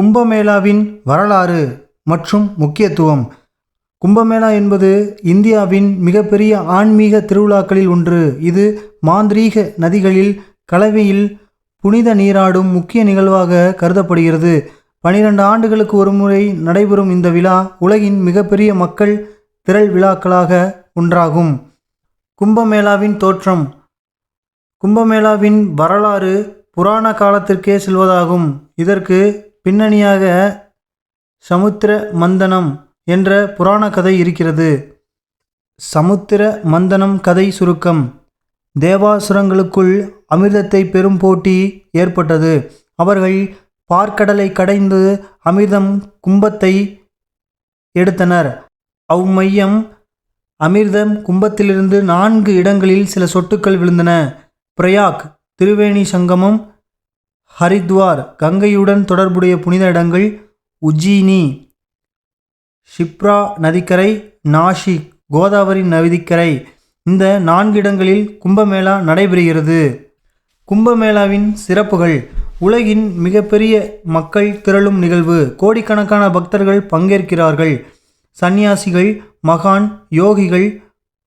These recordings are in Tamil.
கும்பமேளாவின் வரலாறு மற்றும் முக்கியத்துவம். கும்பமேளா என்பது இந்தியாவின் மிகப்பெரிய ஆன்மீக திருவிழாக்களில் ஒன்று. இது மாந்திரீக நதிகளில் கலவையில் புனித நீராடும் முக்கிய நிகழ்வாக கருதப்படுகிறது. பனிரெண்டு ஆண்டுகளுக்கு ஒருமுறை நடைபெறும் இந்த விழா உலகின் மிகப்பெரிய மக்கள் திரள் விழாக்களாக ஒன்றாகும். கும்பமேளாவின் தோற்றம். கும்பமேளாவின் வரலாறு புராண காலத்திற்கே செல்வதாகும். இதற்கு பின்னணியாக சமுத்திர மந்தனம் என்ற புராண கதை இருக்கிறது. சமுத்திர மந்தனம் கதை சுருக்கம். தேவாசுரங்களுக்குள் அமிர்தத்தை பெரும் போட்டி ஏற்பட்டது. அவர்கள் பார்க்கடலை கடைந்து அமிர்தம் கும்பத்தை எடுத்தனர். அவ்மையம் அமிர்தம் கும்பத்திலிருந்து நான்கு இடங்களில் சில சொட்டுக்கள் விழுந்தன. பிரயாக் திருவேணி சங்கமம் ஹரித்வார் கங்கையுடன் தொடர்புடைய புனித இடங்கள் உஜ்ஜினி ஷிப்ரா நதிக்கரை நாஷிக் கோதாவரி நதிக்கரை. இந்த நான்கு இடங்களில் கும்பமேளா நடைபெறுகிறது. கும்பமேளாவின் சிறப்புகள். உலகின் மிகப்பெரிய மக்கள் திரளும் நிகழ்வு. கோடிக்கணக்கான பக்தர்கள் பங்கேற்கிறார்கள். சந்நியாசிகள் மகான் யோகிகள்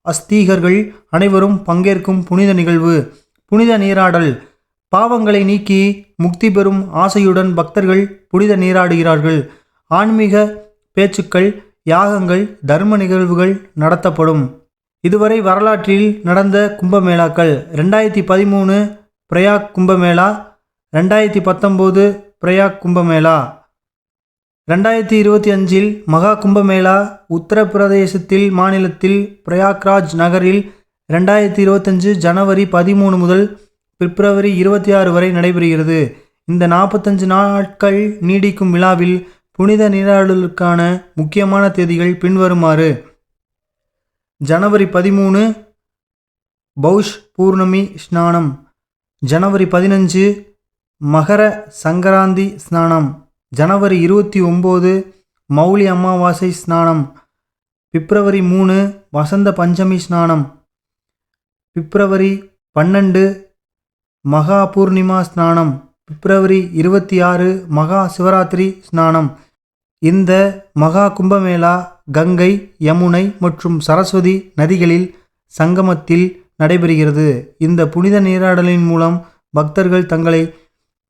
அஸ்தீகர்கள் அனைவரும் பங்கேற்கும் புனித நிகழ்வு. புனித நீராடல். பாவங்களை நீக்கி முக்தி பெறும் ஆசையுடன் பக்தர்கள் புனித நீராடுகிறார்கள். ஆன்மீக பேச்சுக்கள் யாகங்கள் தர்ம நிகழ்வுகள் நடத்தப்படும். இதுவரை வரலாற்றில் நடந்த கும்பமேளாக்கள் ரெண்டாயிரத்தி பதிமூணு பிரயாக் கும்பமேளா ரெண்டாயிரத்தி பத்தொம்போது பிரயாக் கும்பமேளா ரெண்டாயிரத்தி இருபத்தி அஞ்சில் மகா கும்பமேளா உத்தரப்பிரதேசத்தில் மாநிலத்தில் பிரயாக்ராஜ் நகரில் ரெண்டாயிரத்தி இருபத்தஞ்சு ஜனவரி பதிமூணு முதல் பிப்ரவரி இருபத்தி ஆறு வரை நடைபெறுகிறது. இந்த நாற்பத்தஞ்சு நாட்கள் நீடிக்கும் விழாவில் புனித நீராடலுக்கான முக்கியமான தேதிகள் பின்வருமாறு ஜனவரி பதிமூணு பௌஷ் பூர்ணமி ஸ்நானம் ஜனவரி பதினஞ்சு மகர சங்கராந்தி ஸ்நானம் ஜனவரி இருபத்தி ஒம்பது மௌலி அமாவாசை ஸ்நானம் பிப்ரவரி மூணு வசந்த பஞ்சமி ஸ்நானம் பிப்ரவரி பன்னெண்டு மகா பூர்ணிமா ஸ்நானம் பிப்ரவரி இருபத்தி ஆறு மகா சிவராத்திரி ஸ்நானம். இந்த மகா கும்பமேளா கங்கை யமுனை மற்றும் சரஸ்வதி நதிகளில் சங்கமத்தில் நடைபெறுகிறது. இந்த புனித நீராடலின் மூலம் பக்தர்கள் தங்களை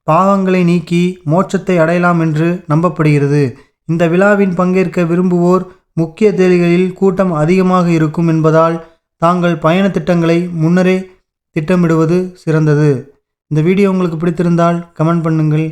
பாவங்களை நீக்கி மோட்சத்தை அடையலாம் என்று நம்பப்படுகிறது. இந்த விழாவின் பங்கேற்க விரும்புவோர் முக்கிய தேதிகளில் கூட்டம் அதிகமாக இருக்கும் என்பதால் தாங்கள் பயண திட்டங்களை முன்னரே திட்டமிடுவது சிறந்தது. இந்த வீடியோ உங்களுக்கு பிடித்திருந்தால் கமெண்ட் பண்ணுங்கள்.